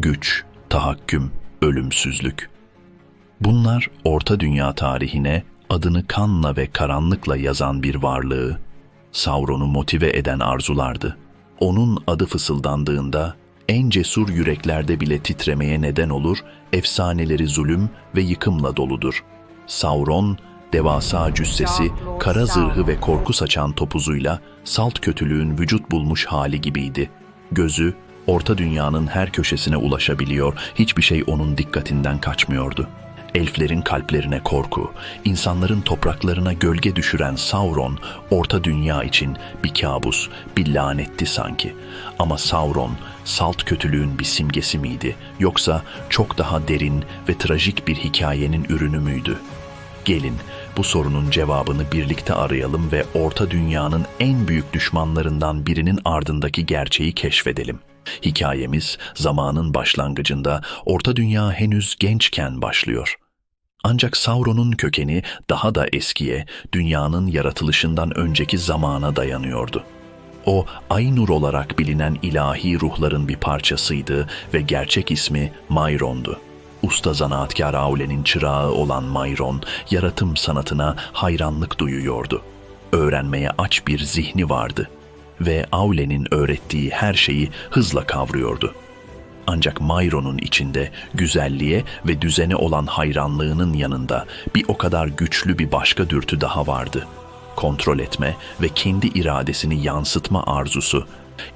güç, tahakküm, ölümsüzlük. Bunlar Orta Dünya tarihine adını kanla ve karanlıkla yazan bir varlığı, Sauron'u motive eden arzulardı. Onun adı fısıldandığında en cesur yüreklerde bile titremeye neden olur, efsaneleri zulüm ve yıkımla doludur. Sauron, devasa cüssesi, kara zırhı ve korku saçan topuzuyla salt kötülüğün vücut bulmuş hali gibiydi. Gözü, orta dünyanın her köşesine ulaşabiliyor, hiçbir şey onun dikkatinden kaçmıyordu. Elflerin kalplerine korku, insanların topraklarına gölge düşüren Sauron, orta dünya için bir kabus, bir lanetti sanki. Ama Sauron, salt kötülüğün bir simgesi miydi, yoksa çok daha derin ve trajik bir hikayenin ürünü müydü? Gelin bu sorunun cevabını birlikte arayalım ve orta dünyanın en büyük düşmanlarından birinin ardındaki gerçeği keşfedelim. Hikayemiz zamanın başlangıcında orta dünya henüz gençken başlıyor. Ancak Sauron'un kökeni daha da eskiye, dünyanın yaratılışından önceki zamana dayanıyordu. O, Aynur olarak bilinen ilahi ruhların bir parçasıydı ve gerçek ismi Mayron'du. Usta zanaatkar Aule'nin çırağı olan Mayron, yaratım sanatına hayranlık duyuyordu. Öğrenmeye aç bir zihni vardı ve Aule'nin öğrettiği her şeyi hızla kavruyordu. Ancak Mayron'un içinde güzelliğe ve düzene olan hayranlığının yanında bir o kadar güçlü bir başka dürtü daha vardı. Kontrol etme ve kendi iradesini yansıtma arzusu.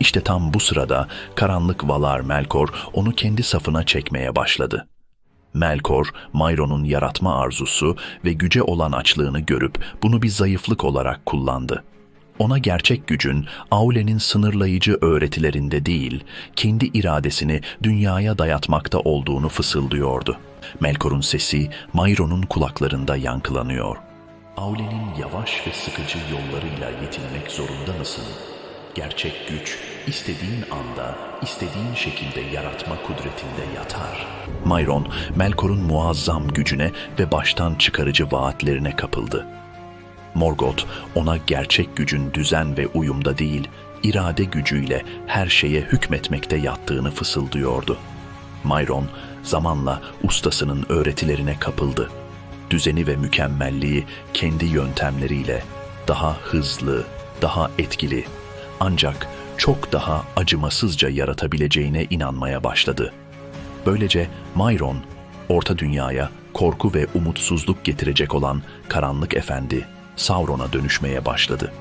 İşte tam bu sırada karanlık Valar Melkor onu kendi safına çekmeye başladı. Melkor, Mayron'un yaratma arzusu ve güce olan açlığını görüp bunu bir zayıflık olarak kullandı. Ona gerçek gücün Aule'nin sınırlayıcı öğretilerinde değil, kendi iradesini dünyaya dayatmakta olduğunu fısıldıyordu. Melkor'un sesi Mayron'un kulaklarında yankılanıyor. Aule'nin yavaş ve sıkıcı yollarıyla yetinmek zorunda mısın? Gerçek güç istediğin anda, istediğin şekilde yaratma kudretinde yatar. Mayron, Melkor'un muazzam gücüne ve baştan çıkarıcı vaatlerine kapıldı. Morgoth ona gerçek gücün düzen ve uyumda değil, irade gücüyle her şeye hükmetmekte yattığını fısıldıyordu. Mayron zamanla ustasının öğretilerine kapıldı. Düzeni ve mükemmelliği kendi yöntemleriyle daha hızlı, daha etkili ancak çok daha acımasızca yaratabileceğine inanmaya başladı. Böylece Mayron, Orta Dünya'ya korku ve umutsuzluk getirecek olan karanlık efendi Sauron'a dönüşmeye başladı.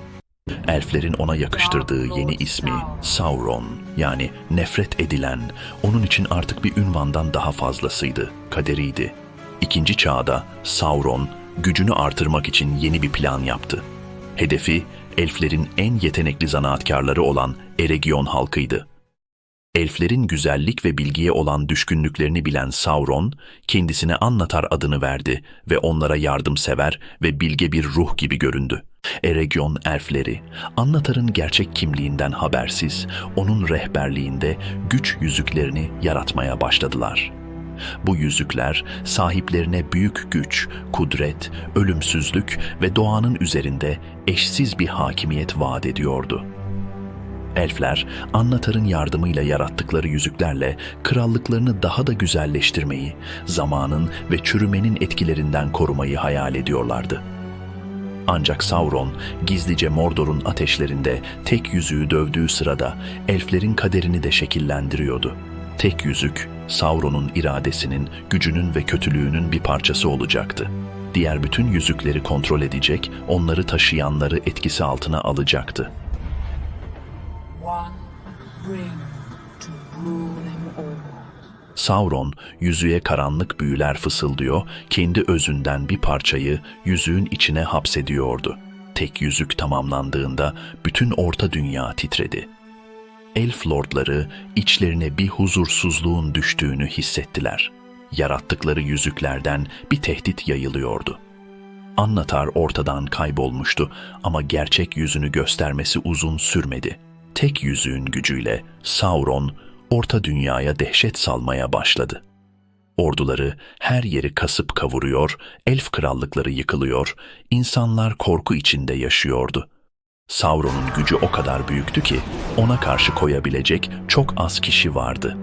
Elflerin ona yakıştırdığı yeni ismi Sauron yani nefret edilen, onun için artık bir ünvandan daha fazlasıydı, kaderiydi. İkinci çağda Sauron gücünü artırmak için yeni bir plan yaptı. Hedefi elflerin en yetenekli zanaatkarları olan Eregion halkıydı. Elflerin güzellik ve bilgiye olan düşkünlüklerini bilen Sauron, kendisine Anlatar adını verdi ve onlara yardımsever ve bilge bir ruh gibi göründü. Eregion elfleri, Anlatar'ın gerçek kimliğinden habersiz, onun rehberliğinde güç yüzüklerini yaratmaya başladılar. Bu yüzükler sahiplerine büyük güç, kudret, ölümsüzlük ve doğanın üzerinde eşsiz bir hakimiyet vaat ediyordu.'' Elfler, Anlatar'ın yardımıyla yarattıkları yüzüklerle krallıklarını daha da güzelleştirmeyi, zamanın ve çürümenin etkilerinden korumayı hayal ediyorlardı. Ancak Sauron, gizlice Mordor'un ateşlerinde tek yüzüğü dövdüğü sırada elflerin kaderini de şekillendiriyordu. Tek yüzük, Sauron'un iradesinin, gücünün ve kötülüğünün bir parçası olacaktı. Diğer bütün yüzükleri kontrol edecek, onları taşıyanları etkisi altına alacaktı. Sauron yüzüğe karanlık büyüler fısıldıyor, kendi özünden bir parçayı yüzüğün içine hapsediyordu. Tek yüzük tamamlandığında bütün orta dünya titredi. Elf lordları içlerine bir huzursuzluğun düştüğünü hissettiler. Yarattıkları yüzüklerden bir tehdit yayılıyordu. Annatar ortadan kaybolmuştu ama gerçek yüzünü göstermesi uzun sürmedi. Tek yüzüğün gücüyle Sauron orta dünyaya dehşet salmaya başladı. Orduları her yeri kasıp kavuruyor, elf krallıkları yıkılıyor, insanlar korku içinde yaşıyordu. Sauron'un gücü o kadar büyüktü ki ona karşı koyabilecek çok az kişi vardı.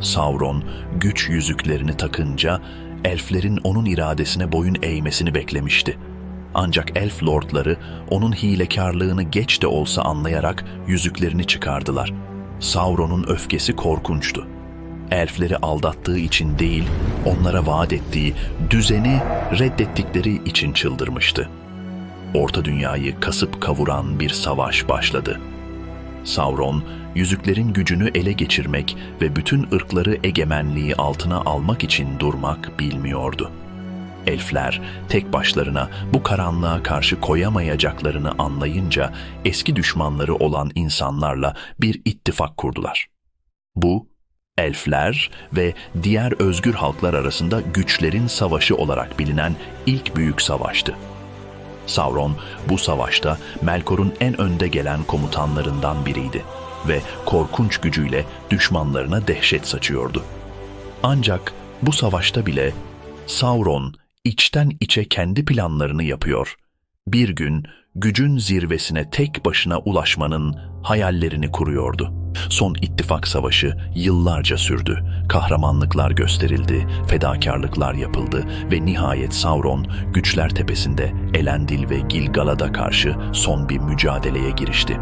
Sauron güç yüzüklerini takınca elflerin onun iradesine boyun eğmesini beklemişti. Ancak elf lordları onun hilekarlığını geç de olsa anlayarak yüzüklerini çıkardılar. Sauron'un öfkesi korkunçtu. Elfleri aldattığı için değil, onlara vaat ettiği düzeni reddettikleri için çıldırmıştı. Orta dünyayı kasıp kavuran bir savaş başladı. Sauron, yüzüklerin gücünü ele geçirmek ve bütün ırkları egemenliği altına almak için durmak bilmiyordu. Elfler tek başlarına bu karanlığa karşı koyamayacaklarını anlayınca eski düşmanları olan insanlarla bir ittifak kurdular. Bu, elfler ve diğer özgür halklar arasında güçlerin savaşı olarak bilinen ilk büyük savaştı. Sauron bu savaşta Melkor'un en önde gelen komutanlarından biriydi ve korkunç gücüyle düşmanlarına dehşet saçıyordu. Ancak bu savaşta bile Sauron içten içe kendi planlarını yapıyor. Bir gün gücün zirvesine tek başına ulaşmanın hayallerini kuruyordu. Son ittifak savaşı yıllarca sürdü. Kahramanlıklar gösterildi, fedakarlıklar yapıldı ve nihayet Sauron güçler tepesinde Elendil ve Gilgalad'a karşı son bir mücadeleye girişti.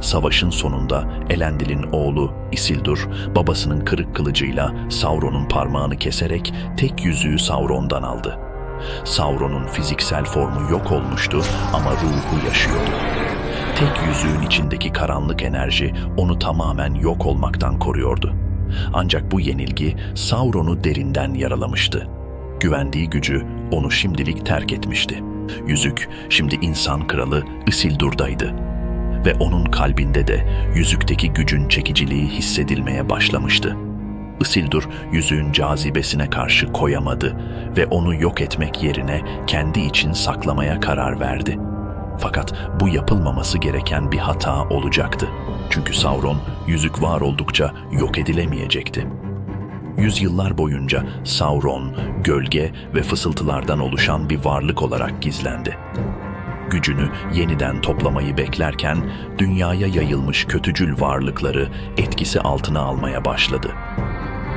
Savaşın sonunda Elendil'in oğlu Isildur babasının kırık kılıcıyla Sauron'un parmağını keserek tek yüzüğü Sauron'dan aldı. Sauron'un fiziksel formu yok olmuştu ama ruhu yaşıyordu. Tek yüzüğün içindeki karanlık enerji onu tamamen yok olmaktan koruyordu. Ancak bu yenilgi Sauron'u derinden yaralamıştı. Güvendiği gücü onu şimdilik terk etmişti. Yüzük şimdi insan kralı Isildur'daydı ve onun kalbinde de yüzükteki gücün çekiciliği hissedilmeye başlamıştı. Isildur yüzüğün cazibesine karşı koyamadı ve onu yok etmek yerine kendi için saklamaya karar verdi. Fakat bu yapılmaması gereken bir hata olacaktı. Çünkü Sauron yüzük var oldukça yok edilemeyecekti. Yüzyıllar boyunca Sauron, gölge ve fısıltılardan oluşan bir varlık olarak gizlendi gücünü yeniden toplamayı beklerken dünyaya yayılmış kötücül varlıkları etkisi altına almaya başladı.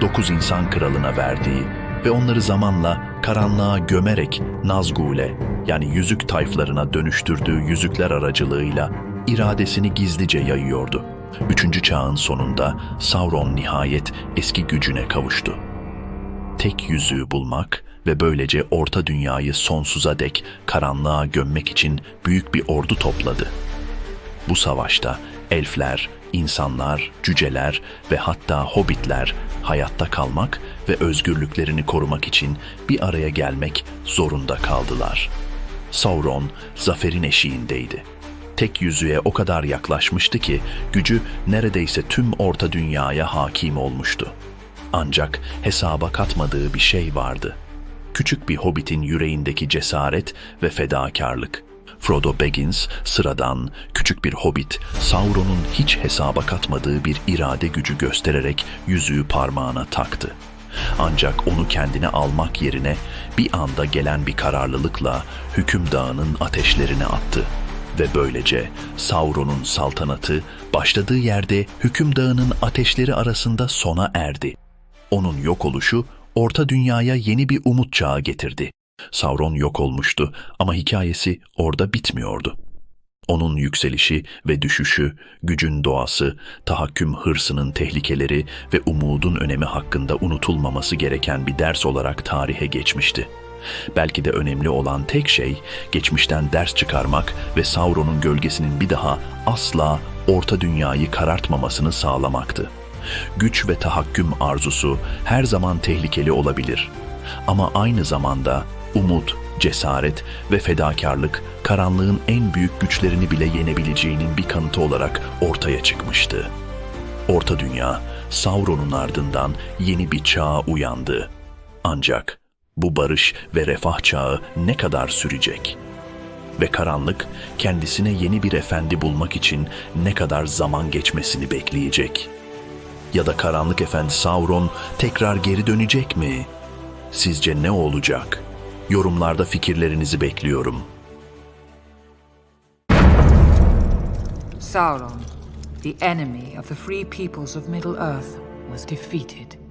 Dokuz insan kralına verdiği ve onları zamanla karanlığa gömerek Nazgul'e yani yüzük tayflarına dönüştürdüğü yüzükler aracılığıyla iradesini gizlice yayıyordu. Üçüncü çağın sonunda Sauron nihayet eski gücüne kavuştu tek yüzüğü bulmak ve böylece orta dünyayı sonsuza dek karanlığa gömmek için büyük bir ordu topladı. Bu savaşta elfler, insanlar, cüceler ve hatta hobbitler hayatta kalmak ve özgürlüklerini korumak için bir araya gelmek zorunda kaldılar. Sauron zaferin eşiğindeydi. Tek yüzüğe o kadar yaklaşmıştı ki gücü neredeyse tüm orta dünyaya hakim olmuştu. Ancak hesaba katmadığı bir şey vardı. Küçük bir hobbitin yüreğindeki cesaret ve fedakarlık. Frodo Baggins sıradan, küçük bir hobbit, Sauron'un hiç hesaba katmadığı bir irade gücü göstererek yüzüğü parmağına taktı. Ancak onu kendine almak yerine bir anda gelen bir kararlılıkla hüküm dağının ateşlerine attı ve böylece Sauron'un saltanatı başladığı yerde hüküm dağının ateşleri arasında sona erdi. Onun yok oluşu Orta Dünya'ya yeni bir umut çağı getirdi. Sauron yok olmuştu ama hikayesi orada bitmiyordu. Onun yükselişi ve düşüşü, gücün doğası, tahakküm hırsının tehlikeleri ve umudun önemi hakkında unutulmaması gereken bir ders olarak tarihe geçmişti. Belki de önemli olan tek şey geçmişten ders çıkarmak ve Sauron'un gölgesinin bir daha asla orta dünyayı karartmamasını sağlamaktı. Güç ve tahakküm arzusu her zaman tehlikeli olabilir. Ama aynı zamanda umut, cesaret ve fedakarlık karanlığın en büyük güçlerini bile yenebileceğinin bir kanıtı olarak ortaya çıkmıştı. Orta Dünya, Sauron'un ardından yeni bir çağa uyandı. Ancak bu barış ve refah çağı ne kadar sürecek? Ve karanlık kendisine yeni bir efendi bulmak için ne kadar zaman geçmesini bekleyecek?'' Ya da karanlık efendi Sauron tekrar geri dönecek mi? Sizce ne olacak? Yorumlarda fikirlerinizi bekliyorum. Sauron, the enemy of the free peoples of Middle Earth, was defeated.